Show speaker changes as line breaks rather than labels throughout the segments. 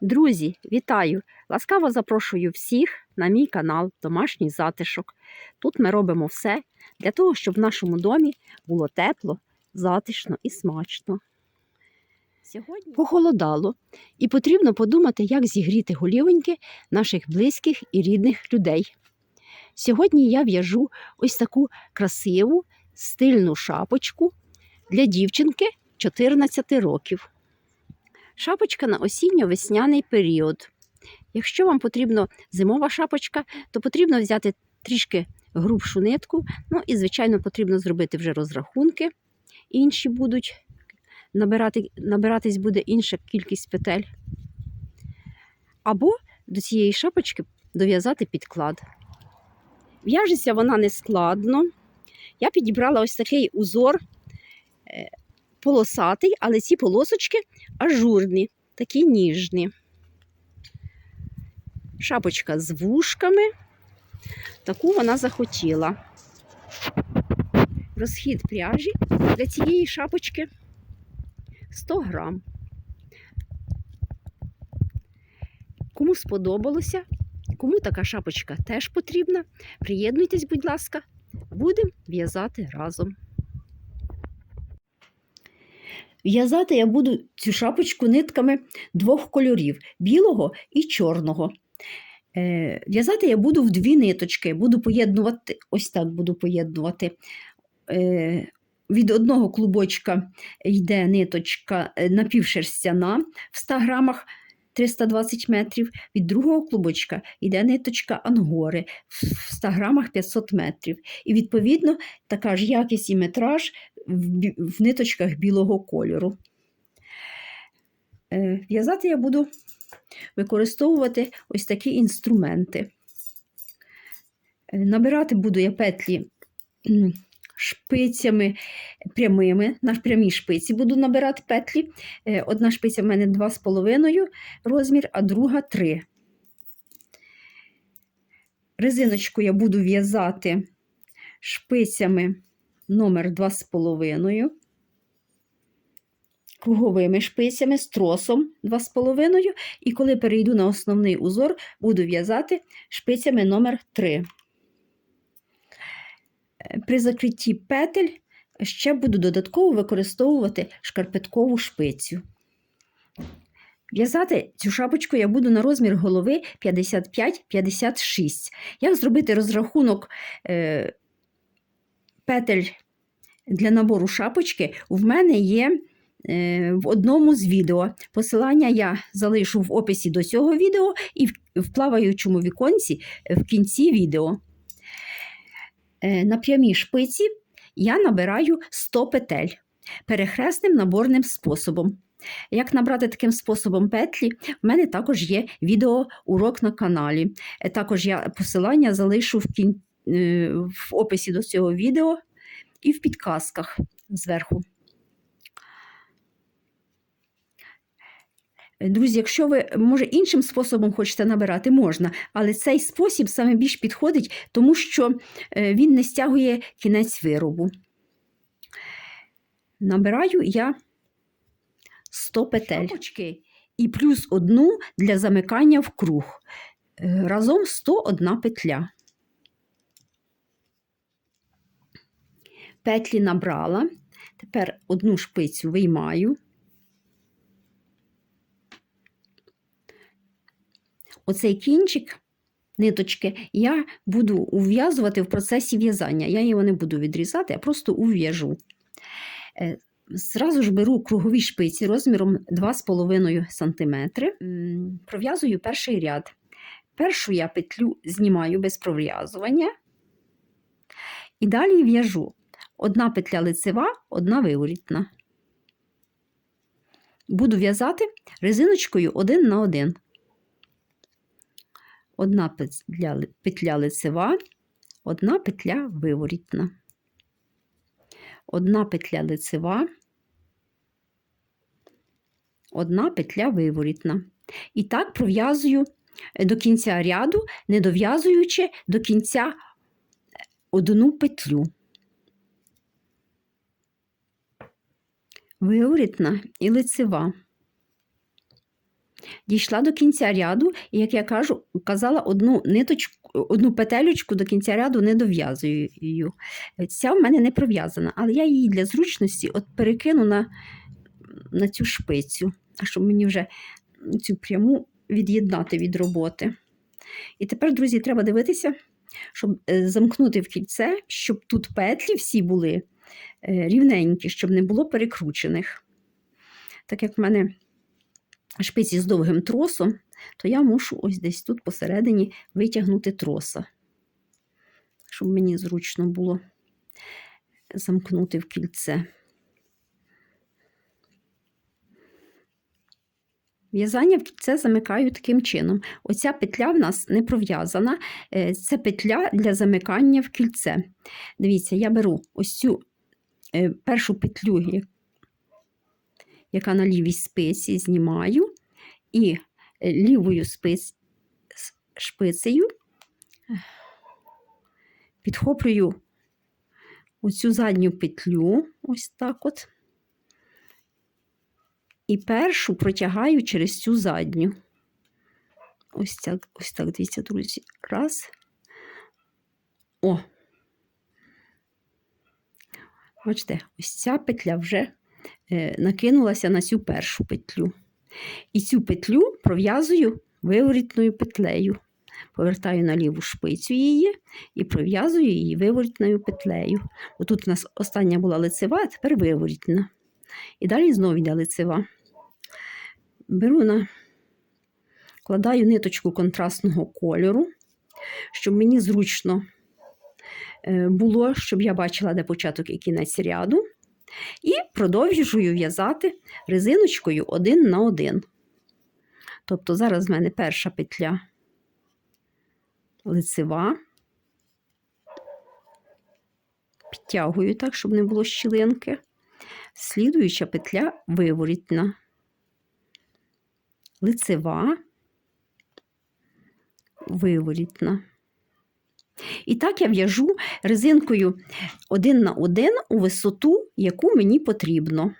Друзі, вітаю! Ласкаво запрошую всіх на мій канал Домашній затишок. Тут ми робимо все для того, щоб в нашому домі було тепло, затишно і смачно. Сьогодні похолодало, і потрібно подумати, як зігріти голівоньки наших близьких і рідних людей. Сьогодні я в'яжу ось таку красиву стильну шапочку для дівчинки 14 років. Шапочка на осінньо-весняний період. Якщо вам потрібна зимова шапочка, то потрібно взяти трішки грубшу нитку. Ну і, звичайно, потрібно зробити вже розрахунки. Інші будуть набирати, набиратись буде інша кількість петель. Або до цієї шапочки дов'язати підклад. В'яжеться вона не складно. Я підібрала ось такий узор е, полосатий, але ці полосочки ажурні, такі ніжні. Шапочка з вушками. Таку вона захотіла. Розхід пряжі для цієї шапочки 100 грам. Кому сподобалося, кому така шапочка теж потрібна, приєднуйтесь, будь ласка, будемо в'язати разом. В'язати я буду цю шапочку нитками двох кольорів білого і чорного. Е, В'язати я буду в дві ниточки, буду поєднувати, ось так буду поєднувати. Е, Від одного клубочка йде ниточка е, напівшерстяна в 100 грамах 320 метрів, від другого клубочка йде ниточка ангори в 100 грамах 500 метрів. І відповідно така ж якість і метраж в, в ниточках білого кольору. Е, В'язати я буду використовувати ось такі інструменти. Е, Набирати буду я петлі шпицями прямими, на прямій шпиці буду набирати петлі. Е, Одна шпиця в мене 2,5 розмір, а друга 3. Резиночку я буду в'язати шпицями номер 2,5, круговими шпицями з тросом 2,5. І коли перейду на основний узор, буду в'язати шпицями номер 3. Е, При закритті петель ще буду додатково використовувати шкарпеткову шпицю. В'язати цю шапочку я буду на розмір голови 55-56. Як зробити розрахунок е, петель для набору шапочки в мене є е, в одному з відео. Посилання я залишу в описі до цього відео і в, плаваючому віконці е, в кінці відео. Е, на прямій шпиці я набираю 100 петель перехресним наборним способом. Як набрати таким способом петлі, в мене також є відеоурок на каналі. Також я посилання залишу в, кін... е, в описі до цього відео і в підказках зверху. Друзі, якщо ви, може, іншим способом хочете набирати, можна, але цей спосіб саме більш підходить, тому що е, він не стягує кінець виробу. Набираю я 100 петель. І плюс одну для замикання в круг. Е, Разом 101 петля. Петлі набрала. Тепер одну шпицю виймаю. Оцей кінчик ниточки я буду ув'язувати в процесі в'язання. Я його не буду відрізати, а просто ув'яжу. Е, Зразу ж беру кругові шпиці розміром 2,5 см. Пров'язую перший ряд. Першу я петлю знімаю без пров'язування. І далі в'яжу одна петля лицева, одна виворітна. Буду в'язати резиночкою один на один. Одна петля, петля лицева, одна петля виворітна. Одна петля лицева, одна петля виворітна. І так пров'язую до кінця ряду, не дов'язуючи до кінця одну петлю. Виворітна і лицева. Дійшла до кінця ряду, і, як я кажу, казала, одну ниточку, одну петелючку до кінця ряду не дов'язую. Ця в мене не пров'язана, але я її для зручності от перекину на, на цю шпицю, щоб мені вже цю пряму від'єднати від роботи. І тепер, друзі, треба дивитися, щоб е, замкнути в кільце, щоб тут петлі всі були рівненькі, щоб не було перекручених. Так як в мене шпиці з довгим тросом, то я мушу ось десь тут посередині витягнути троса, щоб мені зручно було замкнути в кільце. В'язання в кільце замикаю таким чином. Оця петля в нас не пров'язана, е, це петля для замикання в кільце. Дивіться, я беру ось цю е, першу петлю, яка на лівій спиці, знімаю, і е, лівою спиць, шпицею е, підхоплюю оцю задню петлю, ось так от. І першу протягаю через цю задню. Ось так, ось так, дивіться, друзі. Раз. О. Бачите, ось ця петля вже е, накинулася на цю першу петлю. І цю петлю пров'язую виворітною петлею. Повертаю на ліву шпицю її і пров'язую її виворітною петлею. Отут у нас остання була лицева, а тепер виворітна. І далі знову йде лицева. Беру на, кладаю ниточку контрастного кольору, щоб мені зручно було, щоб я бачила, де початок і кінець ряду. І продовжую в'язати резиночкою один на один. Тобто зараз в мене перша петля лицева. Підтягую так, щоб не було щілинки. Слідуюча петля виворітна, лицева, виворітна. І так я в'яжу резинкою один на один у висоту, яку мені потрібно.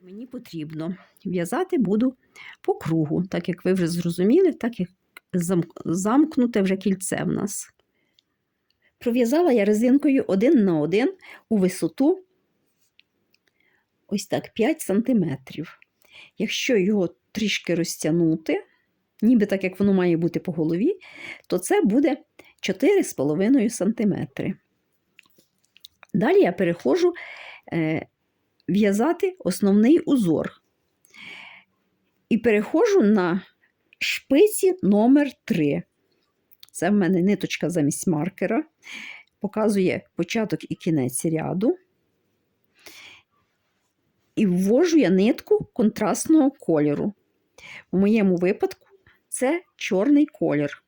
Мені потрібно в'язати буду по кругу, так як ви вже зрозуміли, так як замкнуте вже кільце в нас. Пров'язала я резинкою один на один у висоту ось так 5 см. Якщо його трішки розтягнути, ніби так як воно має бути по голові, то це буде 4,5 см. Далі я переходжу е, в'язати основний узор. І переходжу на шпиці номер 3. Це в мене ниточка замість маркера, показує початок і кінець ряду. І ввожу я нитку контрастного кольору. У моєму випадку це чорний колір.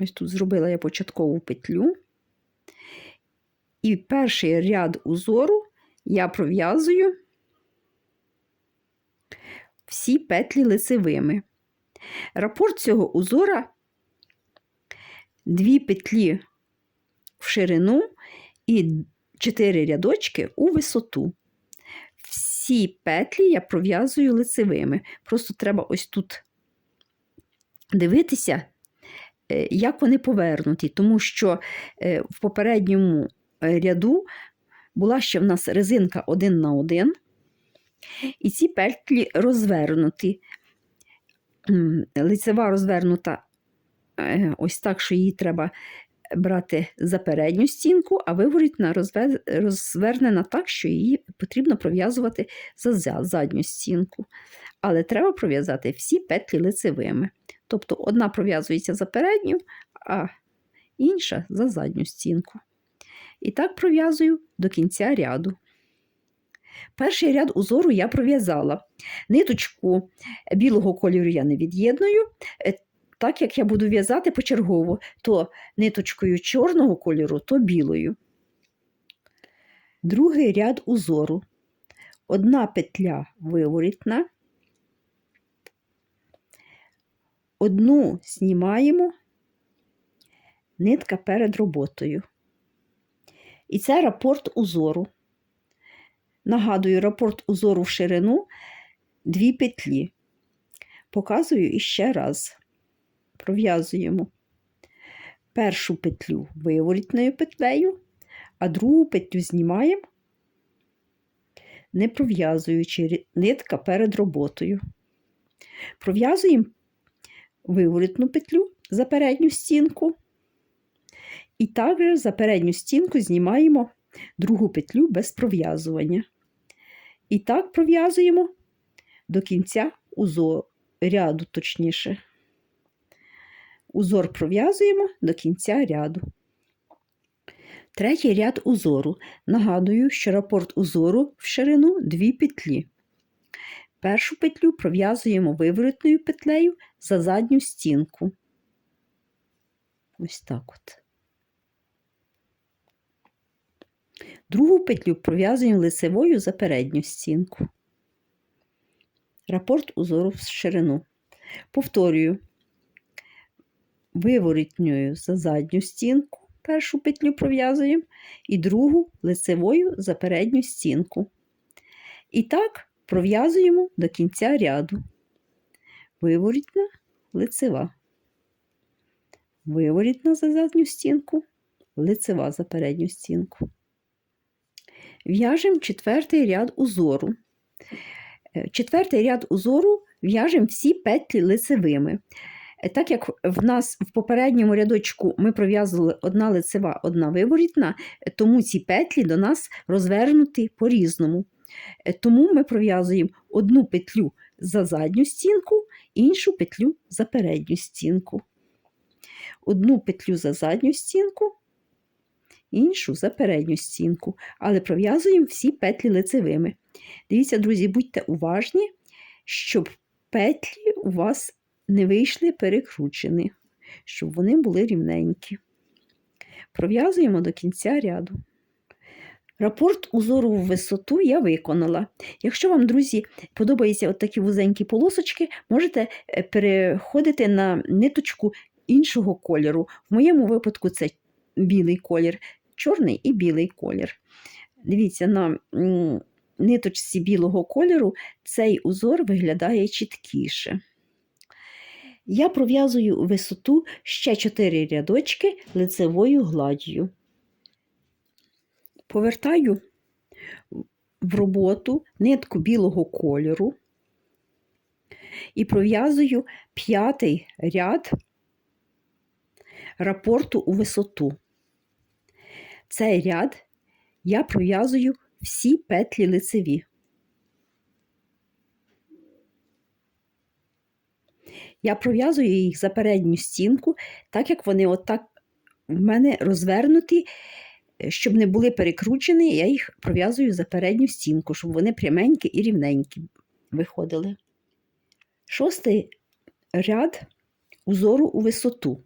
Ось тут зробила я початкову петлю. І перший ряд узору я пров'язую всі петлі лицевими. Рапорт цього узора дві петлі в ширину і 4 рядочки у висоту. Всі петлі я пров'язую лицевими. Просто треба ось тут дивитися, е, як вони повернуті, тому що е, в попередньому ряду була ще в нас резинка один на один, і ці петлі розвернуті. Лицева розвернута е, ось так, що її треба брати за передню стінку, а виворітна розвернена так, що її потрібно пров'язувати за за- задню стінку. Але треба пров'язати всі петлі лицевими. Тобто одна пров'язується за передню, а інша за задню стінку. І так пров'язую до кінця ряду. Перший ряд узору я пров'язала. Ниточку білого кольору я не від'єдную. Так як я буду в'язати почергово, то ниточкою чорного кольору, то білою. Другий ряд узору. Одна петля виворітна, одну знімаємо, нитка перед роботою. І це рапорт узору. Нагадую, рапорт узору в ширину дві петлі. Показую іще раз. Пров'язуємо першу петлю виворітною петлею, а другу петлю знімаємо, не пров'язуючи нитка перед роботою. Пров'язуємо виворітну петлю за передню стінку. І також за передню стінку знімаємо другу петлю без пров'язування. І так пров'язуємо до кінця узор, ряду, точніше. Узор пров'язуємо до кінця ряду. Третій ряд узору. Нагадую, що рапорт узору в ширину дві петлі. Першу петлю пров'язуємо виворотною петлею за задню стінку. Ось так от. Другу петлю пров'язуємо лицевою за передню стінку. Рапорт узору в ширину. Повторюю, виворотньою за задню стінку першу петлю пров'язуємо і другу лицевою за передню стінку. І так пров'язуємо до кінця ряду. Виворітна лицева. Виворітна за задню стінку, лицева за передню стінку. В'яжемо четвертий ряд узору. Е, Четвертий ряд узору в'яжемо всі петлі лицевими. Е, Так як в нас в попередньому рядочку ми пров'язували одна лицева, одна виворітна, е, тому ці петлі до нас розвернуті по-різному. Е, Тому ми пров'язуємо одну петлю за задню стінку, іншу петлю за передню стінку. Одну петлю за задню стінку, іншу за передню стінку, але пров'язуємо всі петлі лицевими. Дивіться, друзі, будьте уважні, щоб петлі у вас не вийшли перекручені, щоб вони були рівненькі. Пров'язуємо до кінця ряду. Рапорт узору в висоту я виконала. Якщо вам, друзі, подобаються такі вузенькі полосочки, можете е, переходити на ниточку іншого кольору. В моєму випадку це білий колір, чорний і білий колір. Дивіться, на ниточці білого кольору цей узор виглядає чіткіше. Я пров'язую висоту ще 4 рядочки лицевою гладдю. Повертаю в роботу нитку білого кольору і пров'язую п'ятий ряд рапорту у висоту. Цей ряд я пров'язую всі петлі лицеві. Я пров'язую їх за передню стінку, так як вони отак в мене розвернуті, е, щоб не були перекручені, я їх пров'язую за передню стінку, щоб вони пряменькі і рівненькі виходили. Шостий ряд узору у висоту.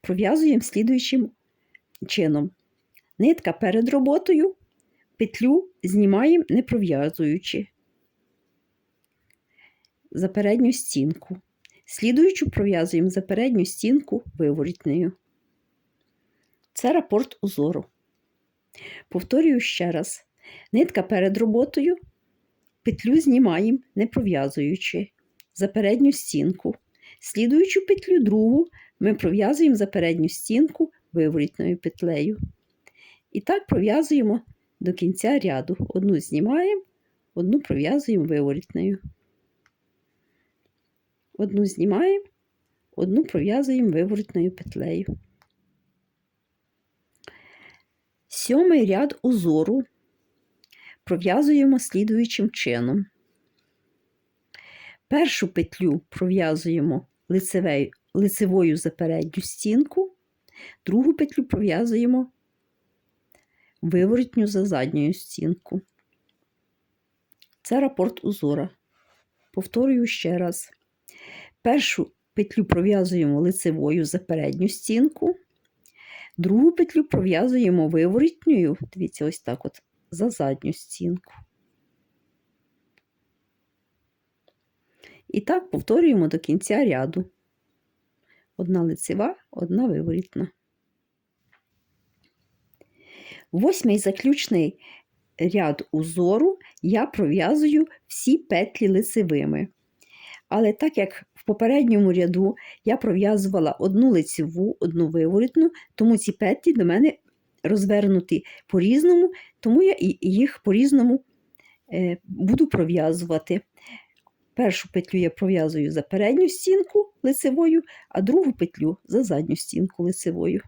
Пров'язуємо слідуючим чином. Нитка перед роботою, петлю знімаємо, не пров'язуючи за передню стінку. Слідуючу пров'язуємо за передню стінку виворітнею. Це рапорт узору. Повторюю ще раз: нитка перед роботою, петлю знімаємо, не пров'язуючи за передню стінку. Слідуючу петлю другу ми пров'язуємо за передню стінку виворітною петлею. І так пров'язуємо до кінця ряду. Одну знімаємо, одну пров'язуємо виворітною. Одну знімаємо, одну пров'язуємо виворотною петлею. Сьомий ряд узору пров'язуємо слідуючим чином. Першу петлю пров'язуємо лицевою, за передню стінку, другу петлю пров'язуємо виворотню за задню стінку. Це рапорт узора. Повторюю ще раз. Першу петлю пров'язуємо лицевою за передню стінку, другу петлю пров'язуємо виворітньою, дивіться, ось так от, за задню стінку. І так повторюємо до кінця ряду. Одна лицева, одна виворітна. Восьмий заключний ряд узору я пров'язую всі петлі лицевими. Але так як в попередньому ряду я пров'язувала одну лицеву, одну виворітну, тому ці петлі до мене розвернуті по-різному, тому я їх по-різному е, буду пров'язувати. Першу петлю я пров'язую за передню стінку лицевою, а другу петлю за задню стінку лицевою.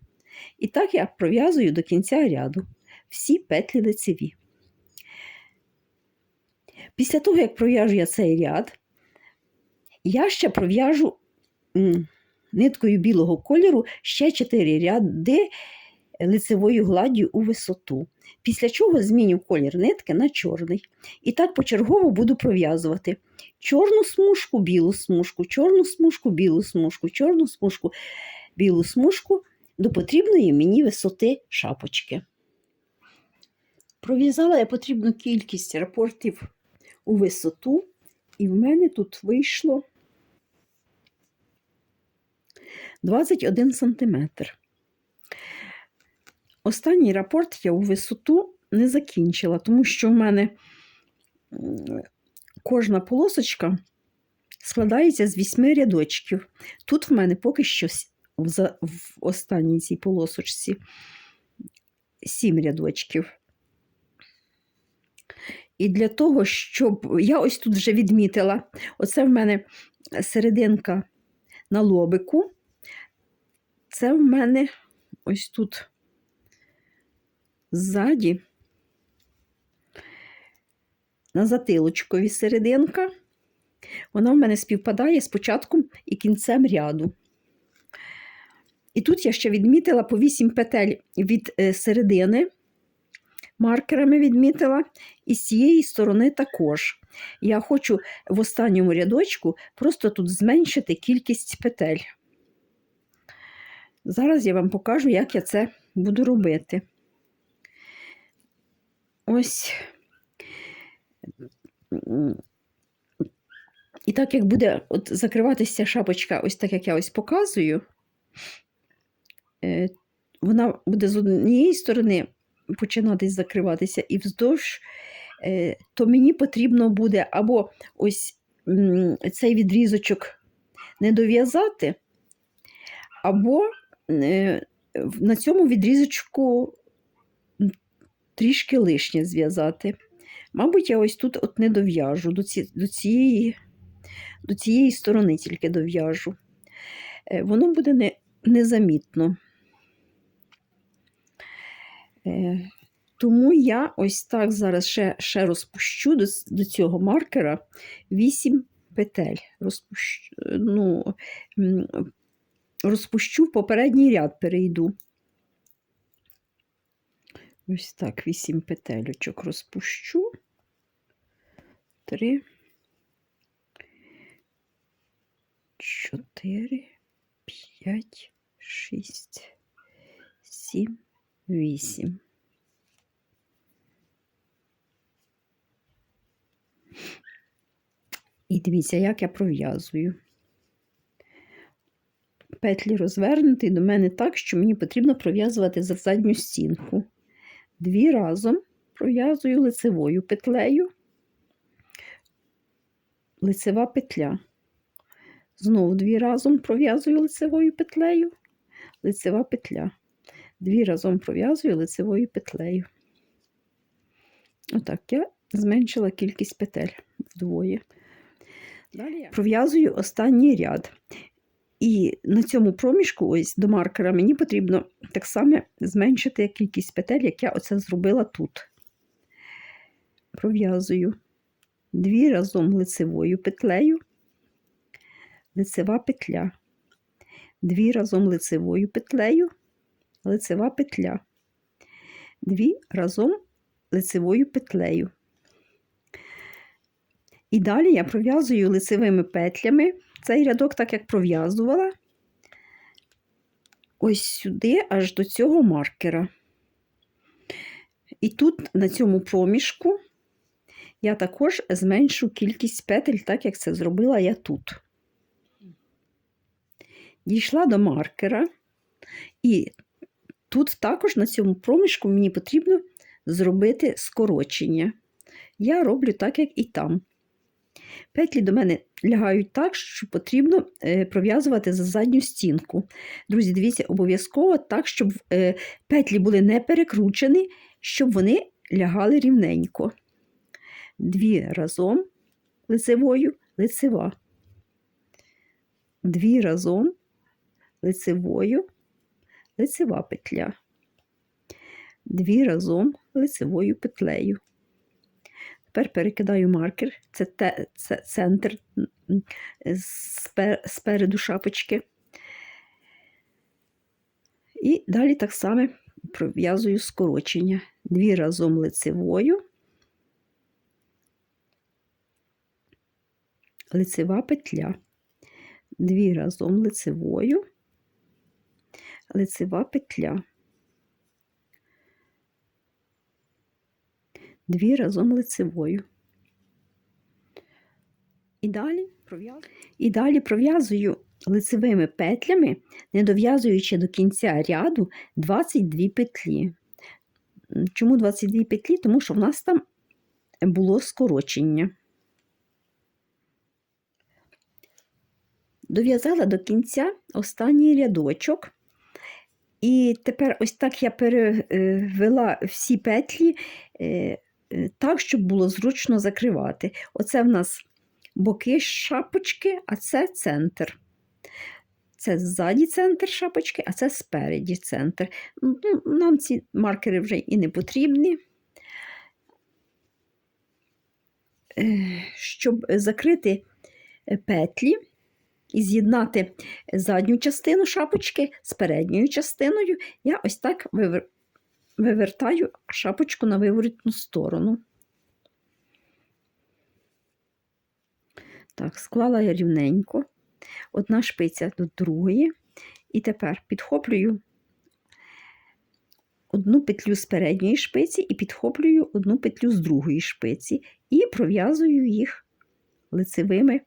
І так я пров'язую до кінця ряду всі петлі лицеві. Після того, як пров'яжу я цей ряд, я ще пров'яжу ниткою білого кольору ще 4 ряди лицевою гладдю у висоту. Після чого зміню колір нитки на чорний. І так почергово буду пров'язувати чорну смужку, білу смужку, чорну смужку, білу смужку, чорну смужку, білу смужку до потрібної мені висоти шапочки. Пров'язала я потрібну кількість рапортів у висоту, і в мене тут вийшло 21 сантиметр. Останній рапорт я у висоту не закінчила, тому що в мене кожна полосочка складається з вісьми рядочків. Тут в мене поки що в, останній цій полосочці сім рядочків. І для того, щоб я ось тут вже відмітила, оце в мене серединка на лобику. Це в мене ось тут ззаді на затилочкові серединка. Вона в мене співпадає з початком і кінцем ряду. І тут я ще відмітила по 8 петель від е, середини, маркерами відмітила, і з цієї сторони також. Я хочу в останньому рядочку просто тут зменшити кількість петель. Зараз я вам покажу, як я це буду робити. Ось. І так як буде от закриватися шапочка, ось так як я ось показую, е, вона буде з однієї сторони починатись закриватися і вздовж, е, то мені потрібно буде або ось цей відрізочок не дов'язати, або на цьому відрізочку трішки лишнє зв'язати. Мабуть, я ось тут от не дов'яжу, до, ці, до, цієї, до цієї сторони тільки дов'яжу. Е, Воно буде не, незамітно. Е, Тому я ось так зараз ще, ще розпущу до, до цього маркера 8 петель. Розпущу, ну, розпущу в попередній ряд перейду. Ось так, 8 петельочок розпущу. 3, 4, 5, 6, 7, 8. І дивіться, як я пров'язую. Петлі розвернуті до мене так, що мені потрібно пров'язувати за задню стінку. Дві разом пров'язую лицевою петлею, лицева петля. Знову дві разом пров'язую лицевою петлею, лицева петля. Дві разом пров'язую лицевою петлею. Отак я зменшила кількість петель вдвоє. Пров'язую останній ряд. І на цьому проміжку, ось до маркера, мені потрібно так само зменшити кількість петель, як я оце зробила тут. Пров'язую дві разом лицевою петлею, лицева петля, дві разом лицевою петлею, лицева петля, дві разом лицевою петлею. І далі я пров'язую лицевими петлями цей рядок, так як пров'язувала, ось сюди, аж до цього маркера. І тут, на цьому проміжку, я також зменшу кількість петель, так як це зробила я тут. Дійшла до маркера, і
тут також на цьому проміжку мені потрібно зробити скорочення. Я роблю так, як і там. Петлі до мене лягають так, що потрібно е, пров'язувати за задню стінку. Друзі, дивіться, обов'язково так, щоб е, петлі були не перекручені, щоб вони лягали рівненько. Дві разом лицевою, лицева. Дві разом лицевою, лицева петля. Дві разом лицевою петлею. Тепер перекидаю маркер, це, те, це центр спереду шапочки. І далі так само пров'язую скорочення. Дві разом лицевою, лицева петля. Дві разом лицевою, лицева петля. Дві разом лицевою. І далі. І далі пров'язую лицевими петлями, не дов'язуючи до кінця ряду 22 петлі. Чому 22 петлі? Тому що в нас там було скорочення. Дов'язала до кінця останній рядочок. І тепер ось так я перевела всі петлі е, так, щоб було зручно закривати. Оце в нас боки шапочки, а це центр. Це ззаді центр шапочки, а це спереді центр. Ну, Нам ці маркери вже і не потрібні. Е, Щоб закрити е, петлі і з'єднати задню частину шапочки з передньою частиною, я ось так. Вивертаю шапочку на виворотну сторону. Так, склала я рівненько. Одна шпиця до другої. І тепер підхоплюю одну петлю з передньої шпиці і підхоплюю одну петлю з другої шпиці і пров'язую їх лицевими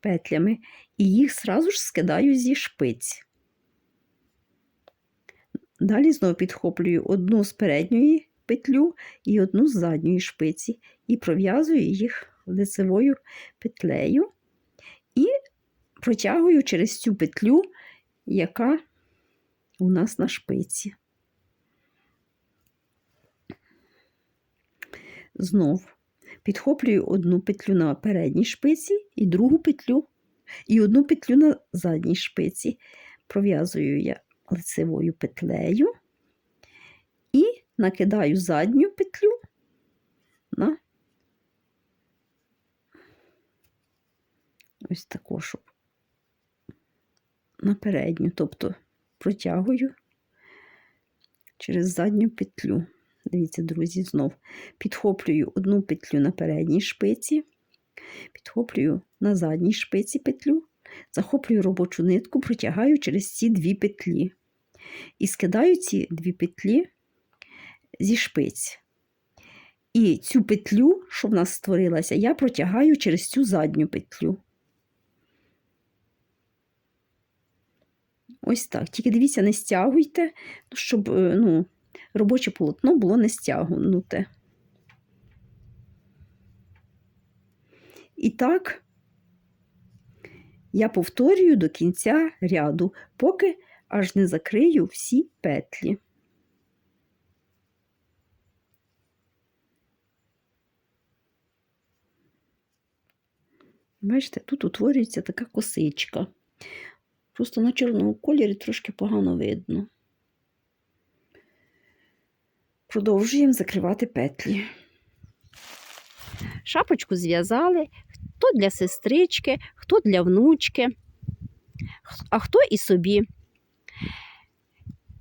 петлями, і їх зразу ж скидаю зі шпиць. Далі знову підхоплюю одну з передньої петлю і одну з задньої шпиці, і пров'язую їх лицевою петлею і протягую через цю петлю, яка у нас на шпиці. Знов підхоплюю одну петлю на передній шпиці і другу петлю, і одну петлю на задній шпиці. Пров'язую я лицевою петлею і накидаю задню петлю на ось таку, щоб на передню, тобто протягую через задню петлю. Дивіться, друзі, знов підхоплюю одну петлю на передній шпиці, підхоплюю на задній шпиці петлю, захоплюю робочу нитку, протягаю через ці дві петлі. І скидаю ці дві петлі зі шпиць. І цю петлю, що в нас створилася, я протягаю через цю задню петлю. Ось так. Тільки дивіться, не стягуйте, щоб е, ну, робоче полотно було не стягнуте. І так, я повторюю до кінця ряду, поки аж не закрию всі петлі. Бачите, тут утворюється така косичка. Просто на чорному кольорі трошки погано видно. Продовжуємо закривати петлі.
Шапочку зв'язали, хто для сестрички, хто для внучки, а хто і собі.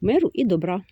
миру і добра!